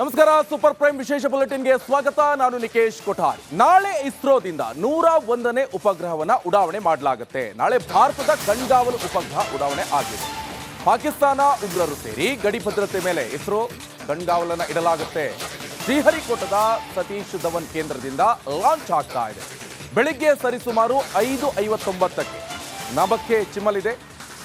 ನಮಸ್ಕಾರ, super prime ವಿಶೇಷ ಬುಲೆಟಿನ್ಗೆ ಸ್ವಾಗತ. ನಾನು ನಿಕೇಶ್ ಕೊಠಾರ್. ನಾಳೆ ಇಸ್ರೋದಿಂದ ನೂರ ಒಂದನೇ ಉಪಗ್ರಹವನ್ನು ಉಡಾವಣೆ ಮಾಡಲಾಗುತ್ತೆ. ನಾಳೆ ಭಾರತದ ಕಣ್ಗಾವಲು ಉಪಗ್ರಹ ಉಡಾವಣೆ ಆಗಿದೆ. ಪಾಕಿಸ್ತಾನ ಉಗ್ರರು ಸೇರಿ ಗಡಿ ಭದ್ರತೆ ಮೇಲೆ ಇಸ್ರೋ ಕಣ್ಗಾವಲನ್ನು ಇಡಲಾಗುತ್ತೆ. ಶ್ರೀಹರಿಕೋಟದ ಸತೀಶ್ ಧವನ್ ಕೇಂದ್ರದಿಂದ ಲಾಂಚ್ ಆಗ್ತಾ ಇದೆ. ಬೆಳಿಗ್ಗೆ ಸರಿಸುಮಾರು ಐದು ಐವತ್ತೊಂಬತ್ತಕ್ಕೆ ನಭಕ್ಕೆ ಚಿಮ್ಮಲಿದೆ.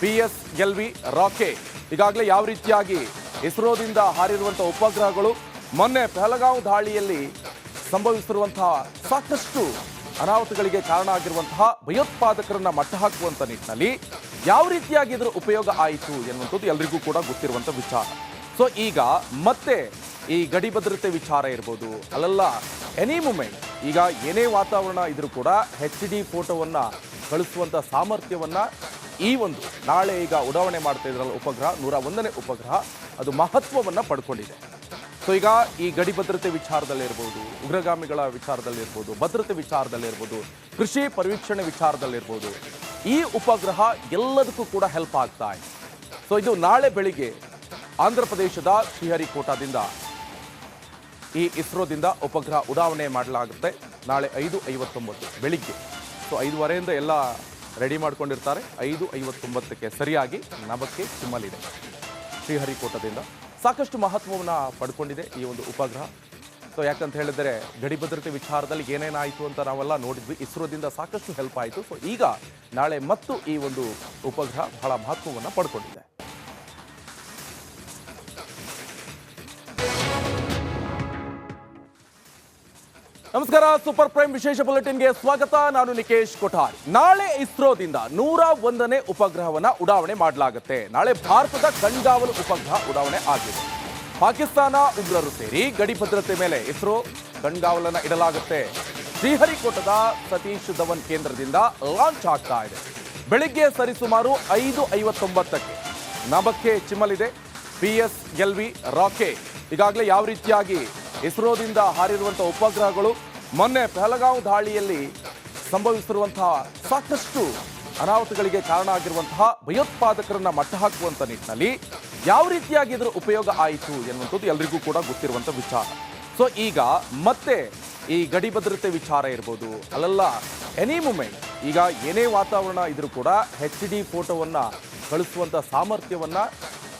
P S L V rocket. ಈಗಾಗಲೇ ಯಾವ ರೀತಿಯಾಗಿ ಇಸ್ರೋದಿಂದ ಹಾರಿರುವಂತಹ ಉಪಗ್ರಹಗಳು ಮೊನ್ನೆ ಪೆಹಲಗಾಂವ್ ದಾಳಿಯಲ್ಲಿ ಸಂಭವಿಸಿರುವಂತಹ ಸಾಕಷ್ಟು ಅನಾಹುತಗಳಿಗೆ ಕಾರಣ ಆಗಿರುವಂತಹ ಭಯೋತ್ಪಾದಕರನ್ನ ಮಟ್ಟ ಹಾಕುವಂತ ನಿಟ್ಟಿನಲ್ಲಿ ಯಾವ ರೀತಿಯಾಗಿ ಇದರ ಉಪಯೋಗ ಆಯಿತು ಎನ್ನುವಂಥದ್ದು ಎಲ್ರಿಗೂ ಕೂಡ ಗೊತ್ತಿರುವಂಥ ವಿಚಾರ. ಸೊ ಈಗ ಮತ್ತೆ ಈ ಗಡಿ ಭದ್ರತೆ ವಿಚಾರ ಇರ್ಬೋದು. ಅಲ್ಲೆಲ್ಲ ಎನಿ ಮೂಮೆಂಟ್ ಈಗ ಏನೇ ವಾತಾವರಣ ಇದ್ರೂ ಕೂಡ ಹೆಚ್ ಡಿ ಫೋಟೋವನ್ನ ಕಳಿಸುವಂತ ಸಾಮರ್ಥ್ಯವನ್ನ ಈ ಒಂದು ನಾಳೆ ಈಗ ಉಡಾವಣೆ ಮಾಡ್ತಾ ಇದ್ರಲ್ಲ ಉಪಗ್ರಹ, ನೂರ ಒಂದನೇ ಉಪಗ್ರಹ. ಅದು ಮಹತ್ವವನ್ನು ಪಡ್ಕೊಂಡಿದೆ. ಸೊ ಈಗ ಈ ಗಡಿ ಭದ್ರತೆ ವಿಚಾರದಲ್ಲಿರ್ಬೋದು, ಉಗ್ರಗಾಮಿಗಳ ವಿಚಾರದಲ್ಲಿರ್ಬೋದು, ಭದ್ರತೆ ವಿಚಾರದಲ್ಲಿರ್ಬೋದು, ಕೃಷಿ ಪರಿವೀಕ್ಷಣೆ ವಿಚಾರದಲ್ಲಿರ್ಬೋದು, ಈ ಉಪಗ್ರಹ ಎಲ್ಲದಕ್ಕೂ ಕೂಡ ಹೆಲ್ಪ್ ಆಗ್ತಾ ಇದೆ. ಸೊ ಇದು ನಾಳೆ ಬೆಳಿಗ್ಗೆ ಆಂಧ್ರ ಪ್ರದೇಶದ ಶ್ರೀಹರಿಕೋಟಾದಿಂದ ಈ ಇಸ್ರೋದಿಂದ ಉಪಗ್ರಹ ಉಡಾವಣೆ ಮಾಡಲಾಗುತ್ತೆ. ನಾಳೆ ಐದು ಐವತ್ತೊಂಬತ್ತು ಬೆಳಿಗ್ಗೆ. ಸೊ ಐದುವರೆಯಿಂದ ಎಲ್ಲ ರೆಡಿ ಮಾಡ್ಕೊಂಡಿರ್ತಾರೆ. ಐದು ಐವತ್ತೊಂಬತ್ತಕ್ಕೆ ಸರಿಯಾಗಿ ನಭಕ್ಕೆ ಚಿಮ್ಮಲಿದೆ ಶ್ರೀಹರಿಕೋಟದಿಂದ ಸಾಕಷ್ಟು ಮಹತ್ವವನ್ನು ಪಡ್ಕೊಂಡಿದೆ ಈ ಒಂದು ಉಪಗ್ರಹ. ಸೊ ಯಾಕಂತ ಹೇಳಿದರೆ ಗಡಿ ಭದ್ರತೆ ವಿಚಾರದಲ್ಲಿ ಏನೇನಾಯಿತು ಅಂತ ನಾವೆಲ್ಲ ನೋಡಿದ್ವಿ. ಇಸ್ರೋದಿಂದ ಸಾಕಷ್ಟು ಹೆಲ್ಪ್ ಆಯಿತು. ಸೊ ಈಗ ನಾಳೆ ಮತ್ತು ಈ ಒಂದು ಉಪಗ್ರಹ ಬಹಳ ಮಹತ್ವವನ್ನು ಪಡ್ಕೊಂಡಿದೆ. ನಮಸ್ಕಾರ ಸೂಪರ್ ಪ್ರೈಮ್ ವಿಶೇಷ ಬುಲೆಟಿನ್ಗೆ ಸ್ವಾಗತ. ನಾನು ನಿಕೇಶ್ ಕೊಠಾರ್. ನಾಳೆ ಇಸ್ರೋದಿಂದ ನೂರ ಒಂದನೇ ಉಪಗ್ರಹವನ್ನು ಉಡಾವಣೆ ಮಾಡಲಾಗುತ್ತೆ. ನಾಳೆ ಭಾರತದ ಕಣ್ಗಾವಲು ಉಪಗ್ರಹ ಉಡಾವಣೆ ಆಗಿದೆ. ಪಾಕಿಸ್ತಾನ ಉಗ್ರರು ಸೇರಿ ಗಡಿ ಭದ್ರತೆ ಮೇಲೆ ಇಸ್ರೋ ಕಣ್ಗಾವಲನ್ನು ಇಡಲಾಗುತ್ತೆ. ಶ್ರೀಹರಿಕೋಟದ ಸತೀಶ್ ಧವನ್ ಕೇಂದ್ರದಿಂದ ಲಾಂಚ್ ಆಗ್ತಾ ಇದೆ. ಬೆಳಿಗ್ಗೆ ಸರಿಸುಮಾರು ಐದು ಐವತ್ತೊಂಬತ್ತಕ್ಕೆ ನಭಕ್ಕೆ ಚಿಮ್ಮಲಿದೆ. P S L V rocket. ಈಗಾಗಲೇ ಯಾವ ರೀತಿಯಾಗಿ ಇಸ್ರೋದಿಂದ ಹಾರಿರುವಂತಹ ಉಪಗ್ರಹಗಳು ಮೊನ್ನೆ ಪೆಹಲಗಾಂವ್ ದಾಳಿಯಲ್ಲಿ ಸಂಭವಿಸಿರುವಂತಹ ಸಾಕಷ್ಟು ಅನಾಹುತಗಳಿಗೆ ಕಾರಣ ಆಗಿರುವಂತಹ ಭಯೋತ್ಪಾದಕರನ್ನ ಮಟ್ಟ ಹಾಕುವಂತ ನಿಟ್ಟಿನಲ್ಲಿ ಯಾವ ರೀತಿಯಾಗಿ ಇದರ ಉಪಯೋಗ ಆಯಿತು ಎನ್ನುವಂಥದ್ದು ಎಲ್ರಿಗೂ ಕೂಡ ಗೊತ್ತಿರುವಂಥ ವಿಚಾರ. ಸೊ ಈಗ ಮತ್ತೆ ಈ ಗಡಿ ಭದ್ರತೆ ವಿಚಾರ ಇರ್ಬೋದು. ಅಲ್ಲೆಲ್ಲ ಎನಿ ಮೂಮೆಂಟ್ ಈಗ ಏನೇ ವಾತಾವರಣ ಇದ್ರೂ ಕೂಡ ಹೆಚ್ ಡಿ ಫೋಟೋವನ್ನ ಕಳಿಸುವಂತ ಸಾಮರ್ಥ್ಯವನ್ನ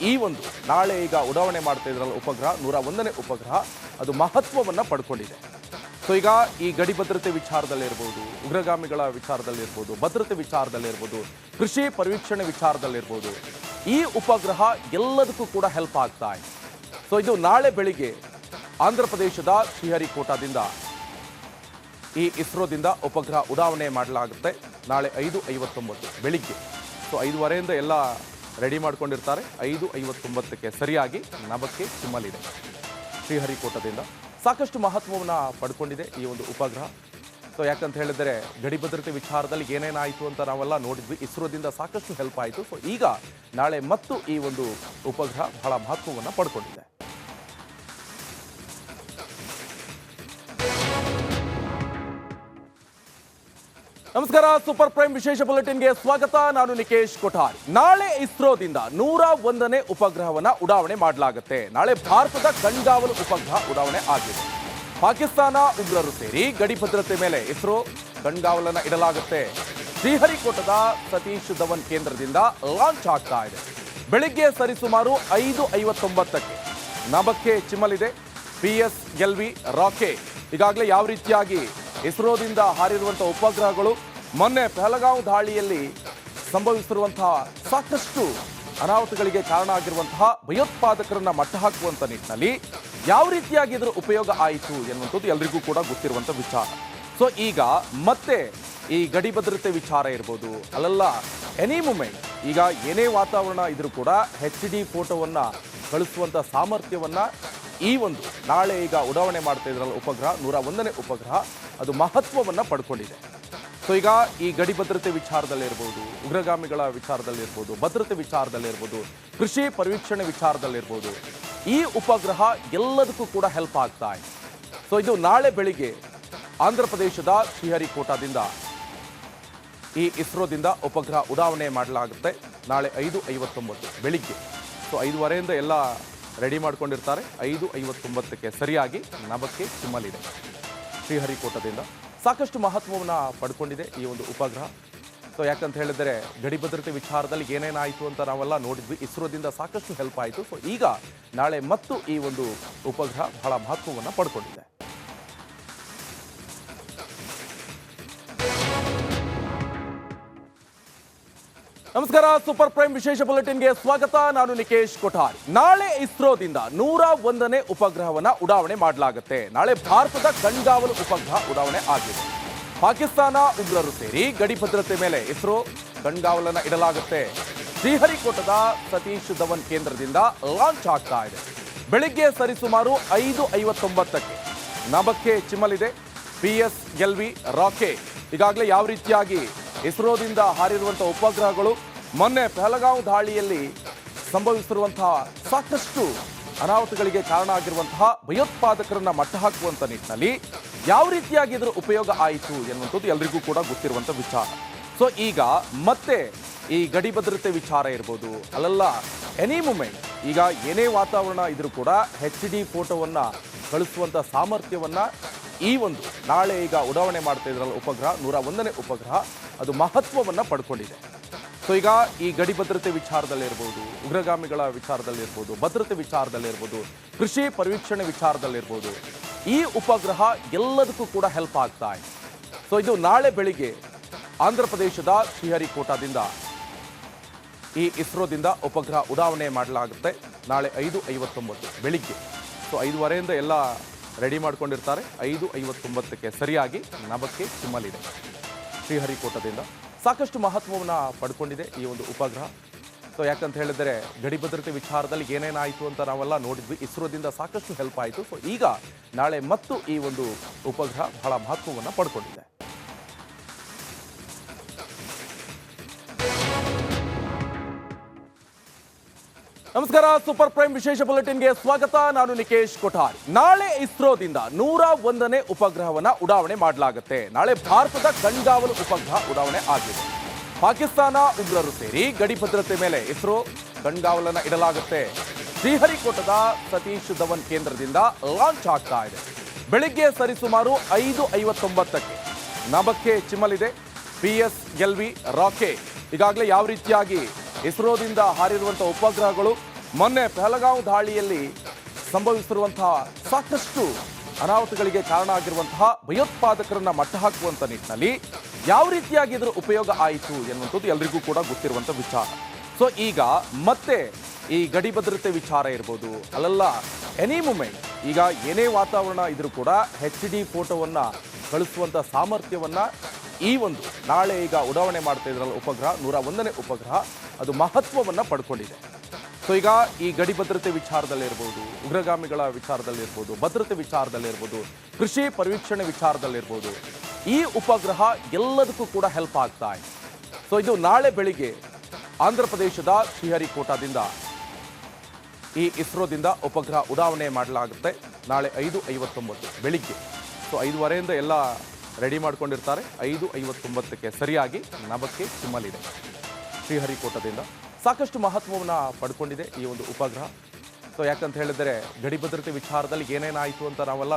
ಈ ಒಂದು ನಾಳೆ ಈಗ ಉಡಾವಣೆ ಮಾಡ್ತಾ ಇದ್ರಲ್ಲ ಉಪಗ್ರಹ ನೂರ ಒಂದನೇ ಉಪಗ್ರಹ, ಅದು ಮಹತ್ವವನ್ನು ಪಡ್ಕೊಂಡಿದೆ. ಸೊ ಈಗ ಈ ಗಡಿ ಭದ್ರತೆ ವಿಚಾರದಲ್ಲಿರ್ಬೋದು, ಉಗ್ರಗಾಮಿಗಳ ವಿಚಾರದಲ್ಲಿರ್ಬೋದು, ಭದ್ರತೆ ವಿಚಾರದಲ್ಲಿರ್ಬೋದು, ಕೃಷಿ ಪರಿವೀಕ್ಷಣೆ ವಿಚಾರದಲ್ಲಿರ್ಬೋದು, ಈ ಉಪಗ್ರಹ ಎಲ್ಲದಕ್ಕೂ ಕೂಡ ಹೆಲ್ಪ್ ಆಗ್ತಾ ಇದೆ. ಸೊ ಇದು ನಾಳೆ ಬೆಳಿಗ್ಗೆ ಆಂಧ್ರ ಪ್ರದೇಶದ ಶ್ರೀಹರಿಕೋಟಾದಿಂದ ಈ ಇಸ್ರೋದಿಂದ ಉಪಗ್ರಹ ಉಡಾವಣೆ ಮಾಡಲಾಗುತ್ತೆ. ನಾಳೆ ಐದು ಐವತ್ತೊಂಬತ್ತು, ಬೆಳಿಗ್ಗೆ. ಸೊ ಐದುವರೆಯಿಂದ ಎಲ್ಲ ರೆಡಿ ಮಾಡಿಕೊಂಡಿರ್ತಾರೆ. ಐದು ಐವತ್ತೊಂಬತ್ತಕ್ಕೆ ಸರಿಯಾಗಿ ನಭಕ್ಕೆ ಚಿಮ್ಮಲಿದೆ. ಶ್ರೀಹರಿಕೋಟದಿಂದ ಸಾಕಷ್ಟು ಮಹತ್ವವನ್ನು ಪಡ್ಕೊಂಡಿದೆ ಈ ಒಂದು ಉಪಗ್ರಹ. ಸೊ ಯಾಕಂತ ಹೇಳಿದರೆ ಗಡಿ ಭದ್ರತೆ ವಿಚಾರದಲ್ಲಿ ಏನೇನಾಯಿತು ಅಂತ ನಾವೆಲ್ಲ ನೋಡಿದ್ವಿ. ಇಸ್ರೋದಿಂದ ಸಾಕಷ್ಟು ಹೆಲ್ಪ್ ಆಯಿತು. ಸೊ ಈಗ ನಾಳೆ ಮತ್ತು ಈ ಒಂದು ಉಪಗ್ರಹ ಬಹಳ ಮಹತ್ವವನ್ನು ಪಡ್ಕೊಂಡಿದೆ. ನಮಸ್ಕಾರ ಸೂಪರ್ ಪ್ರೈಮ್ ವಿಶೇಷ ಬುಲೆಟಿನ್ಗೆ ಸ್ವಾಗತ. ನಾನು ನಿಕೇಶ್ ಕೊಠಾರ್. ನಾಳೆ ಇಸ್ರೋದಿಂದ ನೂರ ಒಂದನೇ ಉಪಗ್ರಹವನ್ನು ಉಡಾವಣೆ ಮಾಡಲಾಗುತ್ತೆ. ನಾಳೆ ಭಾರತದ ಕಣ್ಗಾವಲು ಉಪಗ್ರಹ ಉಡಾವಣೆ ಆಗಿದೆ. ಪಾಕಿಸ್ತಾನ ಉಗ್ರರು ಸೇರಿ ಗಡಿ ಭದ್ರತೆ ಮೇಲೆ ಇಸ್ರೋ ಕಣ್ಗಾವಲನ್ನು ಇಡಲಾಗುತ್ತೆ. ಶ್ರೀಹರಿಕೋಟದ ಸತೀಶ್ ಧವನ್ ಕೇಂದ್ರದಿಂದ ಲಾಂಚ್ ಆಗ್ತಾ ಇದೆ. ಬೆಳಿಗ್ಗೆ ಸರಿಸುಮಾರು ಐದು ಐವತ್ತೊಂಬತ್ತಕ್ಕೆ ನಭಕ್ಕೆ ಚಿಮ್ಮಲಿದೆ. P S L V rocket. ಈಗಾಗಲೇ ಯಾವ ರೀತಿಯಾಗಿ ಇಸ್ರೋದಿಂದ ಹಾರಿರುವಂತಹ ಉಪಗ್ರಹಗಳು ಮೊನ್ನೆ ಪೆಹಲಗಾಂವ್ ದಾಳಿಯಲ್ಲಿ ಸಂಭವಿಸಿರುವಂತಹ ಸಾಕಷ್ಟು ಅನಾಹುತಗಳಿಗೆ ಕಾರಣ ಆಗಿರುವಂತಹ ಭಯೋತ್ಪಾದಕರನ್ನ ಮಟ್ಟ ಹಾಕುವಂತ ನಿಟ್ಟಿನಲ್ಲಿ ಯಾವ ರೀತಿಯಾಗಿ ಇದರ ಉಪಯೋಗ ಆಯಿತು ಎನ್ನುವಂಥದ್ದು ಎಲ್ರಿಗೂ ಕೂಡ ಗೊತ್ತಿರುವಂಥ ವಿಚಾರ. ಸೊ ಈಗ ಮತ್ತೆ ಈ ಗಡಿ ಭದ್ರತೆ ವಿಚಾರ ಇರ್ಬೋದು. ಅಲ್ಲೆಲ್ಲ ಎನಿ ಮೂಮೆಂಟ್ ಈಗ ಏನೇ ವಾತಾವರಣ ಇದ್ರೂ ಕೂಡ ಹೆಚ್ ಡಿ ಫೋಟೋವನ್ನ ಕಳಿಸುವಂತ ಸಾಮರ್ಥ್ಯವನ್ನ ಈ ಒಂದು ನಾಳೆ ಈಗ ಉಡಾವಣೆ ಮಾಡ್ತಾ ಇದ್ರಲ್ಲ ಉಪಗ್ರಹ ನೂರ ಒಂದನೇ ಉಪಗ್ರಹ, ಅದು ಮಹತ್ವವನ್ನು ಪಡ್ಕೊಂಡಿದೆ. ಸೊ ಈಗ ಈ ಗಡಿ ಭದ್ರತೆ ವಿಚಾರದಲ್ಲಿರ್ಬೋದು, ಉಗ್ರಗಾಮಿಗಳ ವಿಚಾರದಲ್ಲಿರ್ಬೋದು, ಭದ್ರತೆ ವಿಚಾರದಲ್ಲಿರ್ಬೋದು, ಕೃಷಿ ಪರಿವೀಕ್ಷಣೆ ವಿಚಾರದಲ್ಲಿರ್ಬೋದು, ಈ ಉಪಗ್ರಹ ಎಲ್ಲದಕ್ಕೂ ಕೂಡ ಹೆಲ್ಪ್ ಆಗ್ತಾ ಇದೆ. ಸೊ ಇದು ನಾಳೆ ಬೆಳಿಗ್ಗೆ ಆಂಧ್ರ ಪ್ರದೇಶದ ಶ್ರೀಹರಿಕೋಟಾದಿಂದ ಈ ಇಸ್ರೋದಿಂದ ಉಪಗ್ರಹ ಉಡಾವಣೆ ಮಾಡಲಾಗುತ್ತೆ. ನಾಳೆ ಐದು ಐವತ್ತೊಂಬತ್ತು, ಬೆಳಿಗ್ಗೆ. ಸೊ ಐದುವರೆಯಿಂದ ಎಲ್ಲ ರೆಡಿ ಮಾಡಿಕೊಂಡಿರ್ತಾರೆ. ಐದು ಐವತ್ತೊಂಬತ್ತಕ್ಕೆ ಸರಿಯಾಗಿ ನಭಕ್ಕೆ ಚಿಮ್ಮಲಿದೆ. ಶ್ರೀಹರಿಕೋಟದಿಂದ ಸಾಕಷ್ಟು ಮಹತ್ವವನ್ನು ಪಡ್ಕೊಂಡಿದೆ ಈ ಒಂದು ಉಪಗ್ರಹ. ಸೊ ಯಾಕಂತ ಹೇಳಿದರೆ ಗಡಿ ಭದ್ರತೆ ವಿಚಾರದಲ್ಲಿ ಏನೇನಾಯಿತು ಅಂತ ನಾವೆಲ್ಲ ನೋಡಿದ್ವಿ. ಇಸ್ರೋದಿಂದ ಸಾಕಷ್ಟು ಹೆಲ್ಪ್ ಆಯಿತು. ಸೊ ಈಗ ನಾಳೆ ಮತ್ತು ಈ ಒಂದು ಉಪಗ್ರಹ ಬಹಳ ಮಹತ್ವವನ್ನು ಪಡ್ಕೊಂಡಿದೆ. ನಮಸ್ಕಾರ ಸೂಪರ್ ಪ್ರೈಮ್ ವಿಶೇಷ ಬುಲೆಟಿನ್ಗೆ ಸ್ವಾಗತ. ನಾನು ನಿಕೇಶ್ ಕೊಠಾರ್. ನಾಳೆ ಇಸ್ರೋದಿಂದ ನೂರ ಒಂದನೇ ಉಪಗ್ರಹವನ್ನು ಉಡಾವಣೆ ಮಾಡಲಾಗುತ್ತೆ. ನಾಳೆ ಭಾರತದ ಕಣ್ಗಾವಲು ಉಪಗ್ರಹ ಉಡಾವಣೆ ಆಗಿದೆ. ಪಾಕಿಸ್ತಾನ ಉಗ್ರರು ಸೇರಿ ಗಡಿ ಭದ್ರತೆ ಮೇಲೆ ಇಸ್ರೋ ಕಣ್ಗಾವಲನ್ನು ಇಡಲಾಗುತ್ತೆ. ಶ್ರೀಹರಿಕೋಟದ ಸತೀಶ್ ಧವನ್ ಕೇಂದ್ರದಿಂದ ಲಾಂಚ್ ಆಗ್ತಾ ಇದೆ. ಬೆಳಿಗ್ಗೆ ಸರಿಸುಮಾರು ಐದು ಐವತ್ತೊಂಬತ್ತಕ್ಕೆ ನಭಕ್ಕೆ ಚಿಮ್ಮಲಿದೆ. P S L V rocket. ಈಗಾಗಲೇ ಯಾವ ರೀತಿಯಾಗಿ ಇಸ್ರೋದಿಂದ ಹಾರಿರುವಂತಹ ಉಪಗ್ರಹಗಳು ಮೊನ್ನೆ ಪೆಹಲಗಾಂವ್ ದಾಳಿಯಲ್ಲಿ ಸಂಭವಿಸಿರುವಂತಹ ಸಾಕಷ್ಟು ಅನಾಹುತಗಳಿಗೆ ಕಾರಣ ಆಗಿರುವಂತಹ ಭಯೋತ್ಪಾದಕರನ್ನ ಮಟ್ಟ ಹಾಕುವಂತ ನಿಟ್ಟಿನಲ್ಲಿ ಯಾವ ರೀತಿಯಾಗಿ ಇದರ ಉಪಯೋಗ ಆಯಿತು ಎನ್ನುವಂಥದ್ದು ಎಲ್ರಿಗೂ ಕೂಡ ಗೊತ್ತಿರುವಂಥ ವಿಚಾರ. ಸೊ ಈಗ ಮತ್ತೆ ಈ ಗಡಿ ಭದ್ರತೆ ವಿಚಾರ ಇರ್ಬೋದು. ಅಲ್ಲೆಲ್ಲ ಎನಿ ಮೂಮೆಂಟ್ ಈಗ ಏನೇ ವಾತಾವರಣ ಇದ್ರೂ ಕೂಡ ಹೆಚ್ ಡಿ ಫೋಟೋವನ್ನ ಕಳಿಸುವಂತ ಸಾಮರ್ಥ್ಯವನ್ನ ಈ ಒಂದು ನಾಳೆ ಈಗ ಉಡಾವಣೆ ಮಾಡ್ತಾ ಇದ್ರಲ್ಲ ಉಪಗ್ರಹ ನೂರ ಒಂದನೇ ಉಪಗ್ರಹ, ಅದು ಮಹತ್ವವನ್ನು ಪಡ್ಕೊಂಡಿದೆ. ಸೊ ಈಗ ಈ ಗಡಿ ಭದ್ರತೆ ವಿಚಾರದಲ್ಲಿರ್ಬೋದು, ಉಗ್ರಗಾಮಿಗಳ ವಿಚಾರದಲ್ಲಿರ್ಬೋದು, ಭದ್ರತೆ ವಿಚಾರದಲ್ಲಿರ್ಬೋದು, ಕೃಷಿ ಪರಿವೀಕ್ಷಣೆ ವಿಚಾರದಲ್ಲಿರ್ಬೋದು, ಈ ಉಪಗ್ರಹ ಎಲ್ಲದಕ್ಕೂ ಕೂಡ ಹೆಲ್ಪ್ ಆಗ್ತಾ ಇದೆ. ಸೊ ಇದು ನಾಳೆ ಬೆಳಿಗ್ಗೆ ಆಂಧ್ರ ಪ್ರದೇಶದ ಶ್ರೀಹರಿಕೋಟಾದಿಂದ ಈ ಇಸ್ರೋದಿಂದ ಉಪಗ್ರಹ ಉಡಾವಣೆ ಮಾಡಲಾಗುತ್ತೆ. ನಾಳೆ ಐದು ಐವತ್ತೊಂಬತ್ತು, ಬೆಳಿಗ್ಗೆ. ಸೊ ಐದುವರೆಯಿಂದ ಎಲ್ಲ ರೆಡಿ ಮಾಡಿಕೊಂಡಿರ್ತಾರೆ. ಐದು ಐವತ್ತೊಂಬತ್ತಕ್ಕೆ ಸರಿಯಾಗಿ ನಭಕ್ಕೆ ಚಿಮ್ಮಲಿದೆ. ಶ್ರೀಹರಿಕೋಟದಿಂದ ಸಾಕಷ್ಟು ಮಹತ್ವವನ್ನು ಪಡ್ಕೊಂಡಿದೆ ಈ ಒಂದು ಉಪಗ್ರಹ. ಸೊ ಯಾಕಂತ ಹೇಳಿದರೆ ಗಡಿ ಭದ್ರತೆ ವಿಚಾರದಲ್ಲಿ ಏನೇನಾಯಿತು ಅಂತ ನಾವೆಲ್ಲ ನೋಡಿದ್ವಿ. ಇಸ್ರೋದಿಂದ ಸಾಕಷ್ಟು ಹೆಲ್ಪ್ ಆಯಿತು. ಸೊ ಈಗ ನಾಳೆ ಮತ್ತು ಈ ಒಂದು ಉಪಗ್ರಹ ಬಹಳ ಮಹತ್ವವನ್ನು ಪಡ್ಕೊಂಡಿದೆ. ನಮಸ್ಕಾರ, ಸೂಪರ್ ಪ್ರೈಮ್ ವಿಶೇಷ ಬುಲೆಟಿನ್ಗೆ ಸ್ವಾಗತ. ನಾನು ನಿಕೇಶ್ ಕೊಠಾರ್. ನಾಳೆ ಇಸ್ರೋದಿಂದ ನೂರ ಒಂದನೇ ಉಪಗ್ರಹವನ್ನು ಉಡಾವಣೆ ಮಾಡಲಾಗುತ್ತೆ. ನಾಳೆ ಭಾರತದ ಕಣ್ಗಾವಲು ಉಪಗ್ರಹ ಉಡಾವಣೆ ಆಗಿದೆ. ಪಾಕಿಸ್ತಾನ ಉಗ್ರರು ಸೇರಿ ಗಡಿ ಭದ್ರತೆ ಮೇಲೆ ಇಸ್ರೋ ಕಣ್ಗಾವಲನ್ನು ಇಡಲಾಗುತ್ತೆ. ಶ್ರೀಹರಿಕೋಟದ ಸತೀಶ್ ಧವನ್ ಕೇಂದ್ರದಿಂದ ಲಾಂಚ್ ಆಗ್ತಾ ಇದೆ. ಬೆಳಿಗ್ಗೆ ಸರಿಸುಮಾರು ಐದು ಐವತ್ತೊಂಬತ್ತಕ್ಕೆ ನಭಕ್ಕೆ ಚಿಮ್ಮಲಿದೆ. P S L V rocket. ಈಗಾಗಲೇ ಯಾವ ರೀತಿಯಾಗಿ ಇಸ್ರೋದಿಂದ ಹಾರಿರುವಂತಹ ಉಪಗ್ರಹಗಳು ಮೊನ್ನೆ ಪೆಹಲಗಾಂವ್ ದಾಳಿಯಲ್ಲಿ ಸಂಭವಿಸಿರುವಂತಹ ಸಾಕಷ್ಟು ಅನಾಹುತಗಳಿಗೆ ಕಾರಣ ಆಗಿರುವಂತಹ ಭಯೋತ್ಪಾದಕರನ್ನ ಮಟ್ಟ ಹಾಕುವಂತ ನಿಟ್ಟಿನಲ್ಲಿ ಯಾವ ರೀತಿಯಾಗಿ ಇದರ ಉಪಯೋಗ ಆಯಿತು ಎನ್ನುವಂಥದ್ದು ಎಲ್ರಿಗೂ ಕೂಡ ಗೊತ್ತಿರುವಂಥ ವಿಚಾರ. ಸೊ ಈಗ ಮತ್ತೆ ಈ ಗಡಿ ಭದ್ರತೆ ವಿಚಾರ ಇರ್ಬೋದು. ಅಲ್ಲೆಲ್ಲ ಎನಿ ಮೂಮೆಂಟ್ ಈಗ ಏನೇ ವಾತಾವರಣ ಇದ್ರೂ ಕೂಡ ಹೆಚ್ ಡಿ ಫೋಟೋವನ್ನ ಕಳಿಸುವಂಥ ಸಾಮರ್ಥ್ಯವನ್ನ ಈ ಒಂದು ನಾಳೆ ಈಗ ಉಡಾವಣೆ ಮಾಡ್ತಾ ಇದ್ರಲ್ಲ ಉಪಗ್ರಹ, ನೂರ ಒಂದನೇ ಉಪಗ್ರಹ. ಅದು ಮಹತ್ವವನ್ನು ಪಡ್ಕೊಂಡಿದೆ. ಸೊ ಈಗ ಈ ಗಡಿ ಭದ್ರತೆ ವಿಚಾರದಲ್ಲಿರ್ಬೋದು, ಉಗ್ರಗಾಮಿಗಳ ವಿಚಾರದಲ್ಲಿರ್ಬೋದು, ಭದ್ರತೆ ವಿಚಾರದಲ್ಲಿರ್ಬೋದು, ಕೃಷಿ ಪರಿವೀಕ್ಷಣೆ ವಿಚಾರದಲ್ಲಿರ್ಬೋದು, ಈ ಉಪಗ್ರಹ ಎಲ್ಲದಕ್ಕೂ ಕೂಡ ಹೆಲ್ಪ್ ಆಗ್ತಾ ಇದೆ. ಸೊ ಇದು ನಾಳೆ ಬೆಳಿಗ್ಗೆ ಆಂಧ್ರ ಪ್ರದೇಶದ ಶ್ರೀಹರಿಕೋಟಾದಿಂದ ಈ ಇಸ್ರೋದಿಂದ ಉಪಗ್ರಹ ಉಡಾವಣೆ ಮಾಡಲಾಗುತ್ತೆ. ನಾಳೆ ಐದು ಐವತ್ತೊಂಬತ್ತು ಬೆಳಿಗ್ಗೆ. ಸೊ ಐದುವರೆಯಿಂದ ಎಲ್ಲ ರೆಡಿ ಮಾಡ್ಕೊಂಡಿರ್ತಾರೆ. ಐದು ಐವತ್ತೊಂಬತ್ತಕ್ಕೆ ಸರಿಯಾಗಿ ನಭಕ್ಕೆ ಚಿಮ್ಮಲಿದೆ ಶ್ರೀಹರಿಕೋಟದಿಂದ ಸಾಕಷ್ಟು ಮಹತ್ವವನ್ನು ಪಡ್ಕೊಂಡಿದೆ ಈ ಒಂದು ಉಪಗ್ರಹ. ಸೊ ಯಾಕಂತ ಹೇಳಿದರೆ ಗಡಿ ಭದ್ರತೆ ವಿಚಾರದಲ್ಲಿ ಏನೇನಾಯಿತು ಅಂತ ನಾವೆಲ್ಲ